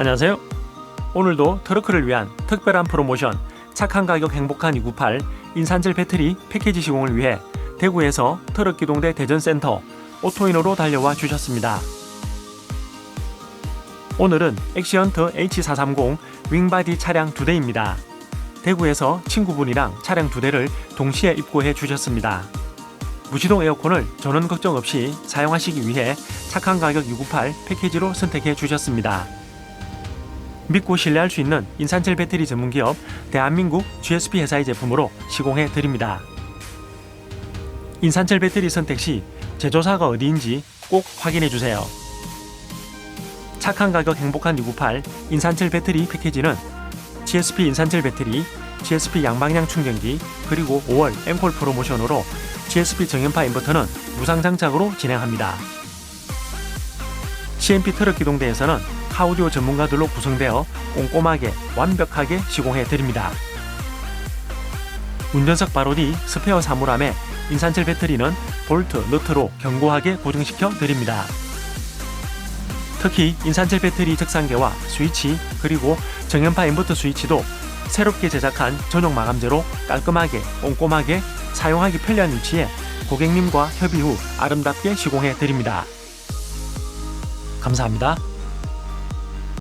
안녕하세요. 오늘도 트러크를 위한 특별한 프로모션 착한 가격 행복한 298 인산철 배터리 패키지 시공을 위해 대구에서 트럭 기동대 대전센터 오토인으로 달려와 주셨습니다. 오늘은 엑시언트 H430 윙바디 차량 두 대입니다. 대구에서 친구분이랑 차량 두 대를 동시에 입고해 주셨습니다. 무시동 에어컨을 전원 걱정 없이 사용하시기 위해 착한 가격 298 패키지로 선택해 주셨습니다. 믿고 신뢰할 수 있는 인산철 배터리 전문 기업 대한민국 GSP 회사의 제품으로 시공해 드립니다. 인산철 배터리 선택 시 제조사가 어디인지 꼭 확인해 주세요. 착한 가격 행복한 298 인산철 배터리 패키지는 GSP 인산철 배터리, GSP 양방향 충전기, 그리고 5월 앵콜 프로모션으로 GSP 정연파 인버터는 무상 장착으로 진행합니다. CMP 트럭 기동대에서는 하우디오 전문가들로 구성되어 꼼꼼하게 완벽하게 시공해 드립니다. 운전석 바로 뒤 스페어 사물함에 인산철 배터리는 볼트, 너트로 견고하게 고정시켜 드립니다. 특히 인산철 배터리 적상계와 스위치 그리고 정연파 인버터 스위치도 새롭게 제작한 전용 마감재로 깔끔하게 꼼꼼하게 사용하기 편리한 위치에 고객님과 협의 후 아름답게 시공해 드립니다. 감사합니다.